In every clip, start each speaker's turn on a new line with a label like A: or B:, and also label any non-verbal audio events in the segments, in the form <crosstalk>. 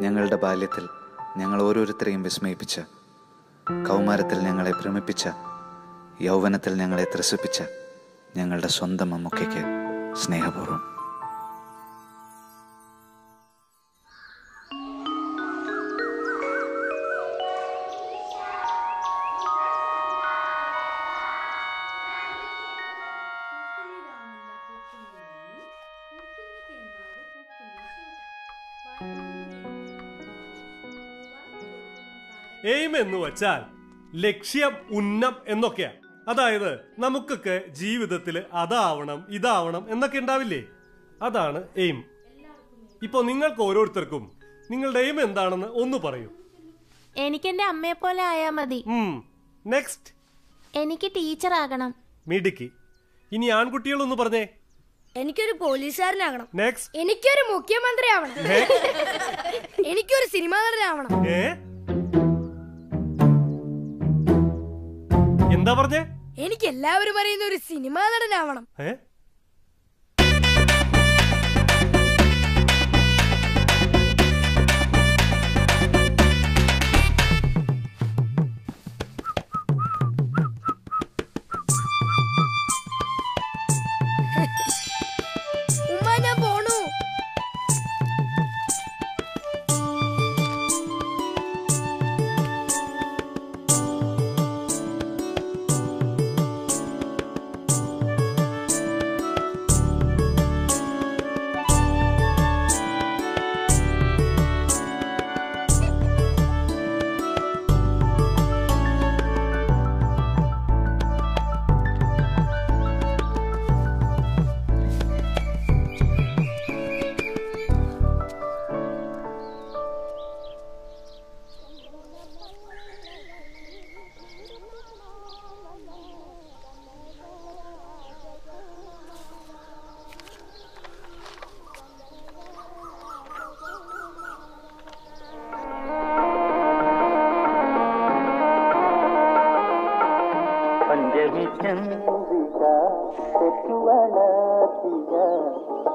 A: ഞങ്ങളുടെ ബാല്യത്തിൽ ഞങ്ങൾ ഓരോരുത്തരെയും വിസ്മയിപ്പിച്ച കൗമാരത്തിൽ ഞങ്ങളെ ഭ്രമിപ്പിച്ച യൗവനത്തിൽ ഞങ്ങളെ ത്രസിപ്പിച്ച ഞങ്ങളുടെ സ്വന്തം അമ്മുക്കയ്ക്ക് സ്നേഹപൂർവം.
B: എയിം എന്ന് വച്ചാൽ ലക്ഷ്യം ഉന്നം എന്നൊക്കെയാണ് അതായത് നമുക്കൊക്കെ ജീവിതത്തിൽ അതാവണം ഇതാവണം എന്നൊക്കെ ഉണ്ടാവില്ലേ? അതാണ് എയിം ഇപ്പൊ നിങ്ങൾക്ക് ഓരോരുത്തർക്കും നിങ്ങളുടെ എയിം എന്താണെന്ന് ഒന്ന് പറയൂ.
C: എനിക്ക് എന്റെ അമ്മയെ പോലെ ആയാ മതി.
B: നെക്സ്റ്റ്
C: എനിക്ക് ടീച്ചർ ആകണം
B: മിടുക്കി. ഇനി ആൺകുട്ടികളൊന്ന് പറഞ്ഞേ.
D: എനിക്കൊരു പോലീസുകാരനാകണം.
B: നെക്സ്റ്റ്
D: എനിക്കൊരു മുഖ്യമന്ത്രി ആവണം എനിക്കൊരു സിനിമാ നടനാവണം
B: ഏ? എന്താ പറഞ്ഞേ?
D: എനിക്ക് എല്ലാവരും അറിയുന്ന ഒരു സിനിമാ നടനാവണം.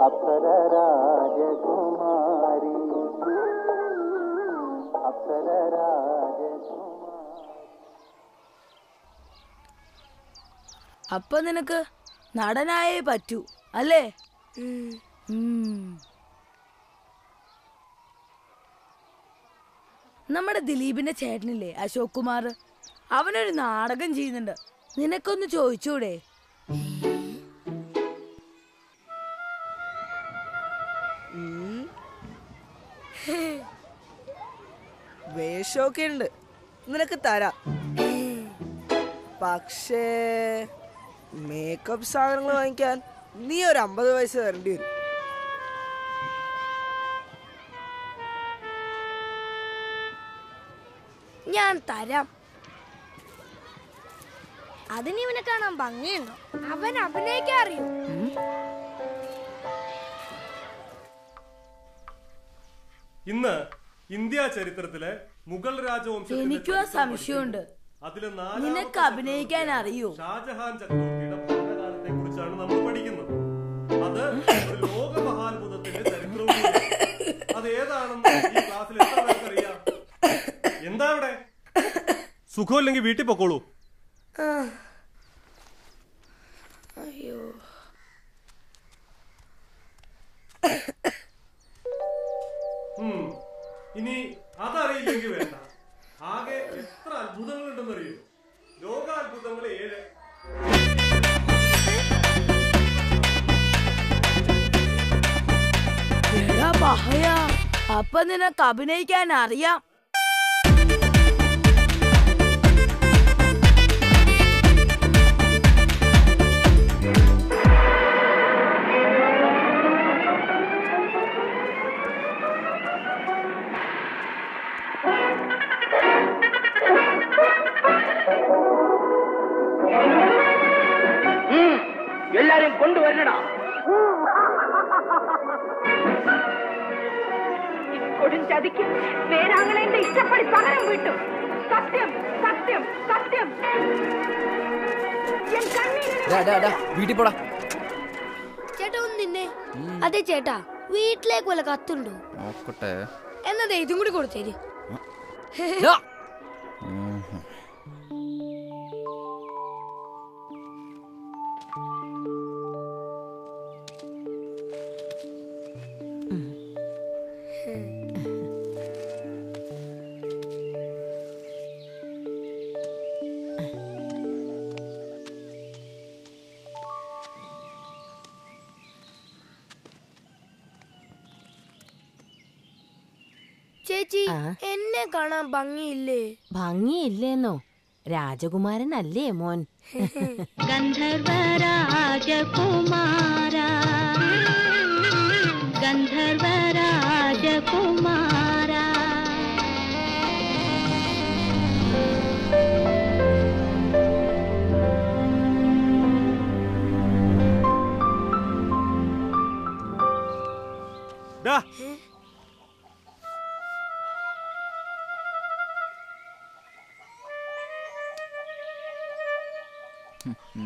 E: അപ്സര രാജകുമാരി അപ്സര രാജകുമാരി
F: അപ്പൊ നിനക്ക് നടനായേ പറ്റൂ അല്ലേ? നമ്മുടെ ദിലീപിന്റെ ചേട്ടനില്ലേ അശോക് കുമാർ? അവനൊരു നാടകം ചെയ്യുന്നുണ്ട്. നിനക്കൊന്ന് ചോദിച്ചൂടെ?
G: വേഷമൊക്കെ ഉണ്ട് നിനക്ക് തരാം. പക്ഷേ മേക്കപ്പ് സാധനങ്ങൾ വാങ്ങിക്കാൻ നീ ഒരു അമ്പത് പൈസ തരേണ്ടി വരും.
D: ഞാൻ തരാം. അതിന് ഇവനെ കാണാൻ ഭംഗിയുണ്ടോ? അവൻ അഭിനയിക്കാൻ അറിയൂ?
B: ഇന്ന് ഇന്ത്യ ചരിത്രത്തിലെ മുഗൾ രാജവംശത്തിന്റെ
F: എനിക്കും ആ സംശയമുണ്ട്.
B: അതിലെ
F: നിനക്ക് അഭിനയിക്കാൻ അറിയോ
B: ഷാജഹാൻ ചക്രവർത്തിയുടെ ഭരണകാലത്തെ കുറിച്ചാണ് നമ്മൾ പഠിക്കുന്നത്. അത് ഒരു ലോക മഹാത്ഭുതത്തിന്റെ ചരിത്രവും. അത് ഏതാണെന്ന് ഈ ക്ലാസ്സിൽ എത്ര <laughs> എന്താ അവിടെ? സുഖമില്ലെങ്കിൽ വീട്ടിൽ പൊക്കോളൂ.
F: നിനക്ക് അഭിനയിക്കാൻ അറിയാം.
E: എല്ലാരും കൊണ്ടുവരണടാ
H: പേരാങ്ങളെ എന്റെ ഇഷ്ടപ്പെടി പകരം വിട്ടു. സത്യം സത്യം സത്യം.
I: വീട്ടിൽ പോടാ.
D: ചേട്ടാ ഒന്ന് നിന്നെ. അതെ ചേട്ടാ വീട്ടിലേക്ക് വല്ല കത്തുണ്ടോ?
I: നോക്കട്ടെ.
D: എന്നാ ദേ ഇതും കൂടി കൊടുത്തേര്. ചേച്ചി എന്നെ കാണാൻ ഭംഗിയില്ലേ?
C: ഭംഗിയില്ലേന്നോ? രാജകുമാരനല്ലേ മോൻ.
I: ഗന്ധർവരാജകുമാര. ഗന്ധർവരാജകുമാര
B: ഡാ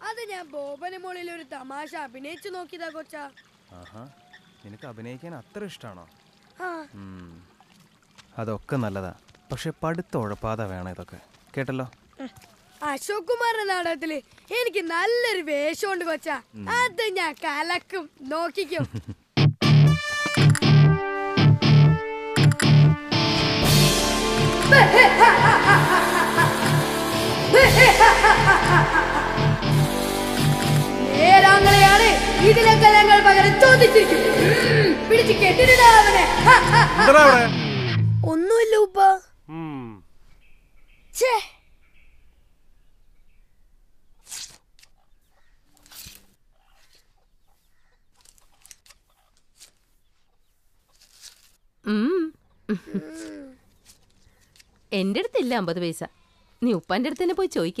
D: അത് ഞാൻ ബോബന് മുകളിൽ ഒരു തമാശ അഭിനയിച്ചു നോക്കിയതാ കൊച്ചാ.
H: ആഹാ നിനക്ക് അഭിനയിക്കാൻ അത്ര
D: ഇഷ്ടാണോ?
H: അതൊക്കെ നല്ലതാ. പക്ഷെ പഠിത്തം ഉഴപ്പാതെ വേണം ഇതൊക്കെ. കേട്ടല്ലോ?
D: അശോക് കുമാറിന്റെ നാടകത്തിൽ എനിക്ക് നല്ലൊരു വേഷമുണ്ട് കൊച്ചാ. അത് ഞാൻ കലക്കും. നോക്കിക്കും. Hey, <laughs> hey. <laughs> പിടിച്ച് ഇതിലൊക്കെ ഞങ്ങൾ പകരം ചോദിച്ചിരിക്കും പിടിച്ചു
B: അവിടെ?
D: ഒന്നുമില്ല ഉപ്പ. ഛേ.
C: എന്റെ അടുത്തില്ല അമ്പത് പൈസ. നീ ഉപ്പാന്റെ അടുത്ത് തന്നെ പോയി ചോദിക്ക.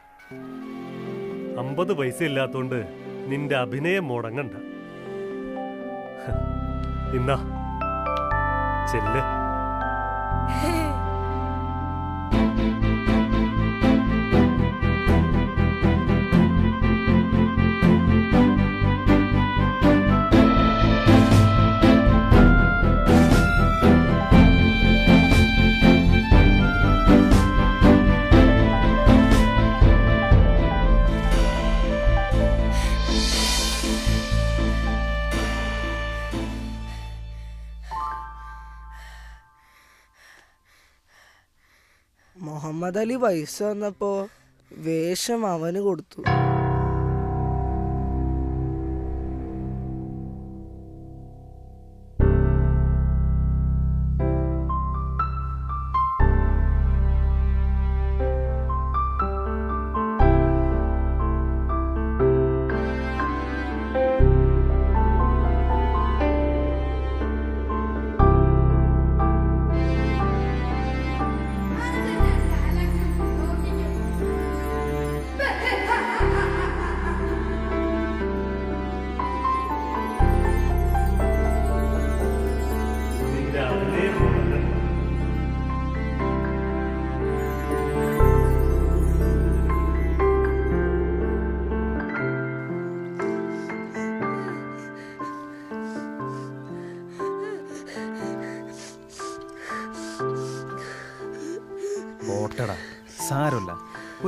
B: അമ്പത് പൈസ ഇല്ലാത്തോണ്ട് നിന്റെ അഭിനയം മുടങ്ങണ്ട. ഇന്നാ. ചെല്ല്.
G: മുഹമ്മദ് അലി പൈസ വന്നപ്പോ വേഷം അവന് കൊടുത്തു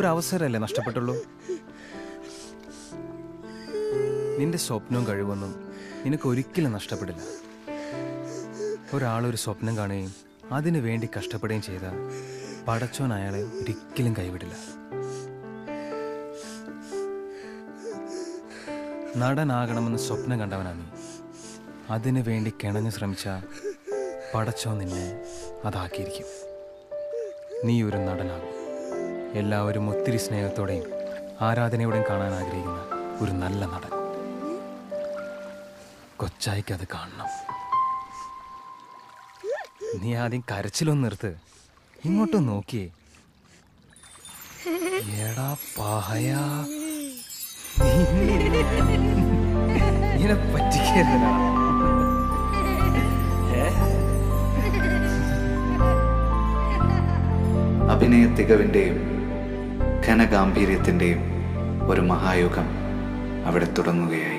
H: ഒരു അവസരമല്ലേ നഷ്ടപ്പെട്ടുള്ളൂ? നിന്റെ സ്വപ്നവും കഴിവൊന്നും നിനക്ക് ഒരിക്കലും നഷ്ടപ്പെടില്ല. ഒരാളൊരു സ്വപ്നം കാണുകയും അതിനു വേണ്ടി കഷ്ടപ്പെടുകയും ചെയ്താൽ പടച്ചോൻ അയാളെ ഒരിക്കലും കൈവിടില്ല. നടനാകണമെന്ന് സ്വപ്നം കണ്ടവനാ നീ. അതിനു വേണ്ടി കിണഞ്ഞു ശ്രമിച്ച പടച്ചോ നിന്നെ അതാക്കിയിരിക്കും. നീ ഒരു നടനാകും. എല്ലാവരും ഒത്തിരി സ്നേഹത്തോടെയും ആരാധനയോടെയും കാണാൻ ആഗ്രഹിക്കുന്ന ഒരു നല്ല നടൻ. കൊച്ചായിക്ക് അത് കാണണം. നീ ആദ്യം കരച്ചിലൊന്ന് നിർത്ത്. ഇങ്ങോട്ട് നോക്കിയേ എടാ പഹയാ. ഇങ്ങനെ പറ്റിക്കരുതടാ
A: അഭിനയ തികവിന്റെയും ഘനഗാംഭീര്യത്തിന്റെയും ഒരു മഹായുഗം അവിടെ തുടങ്ങുകയായി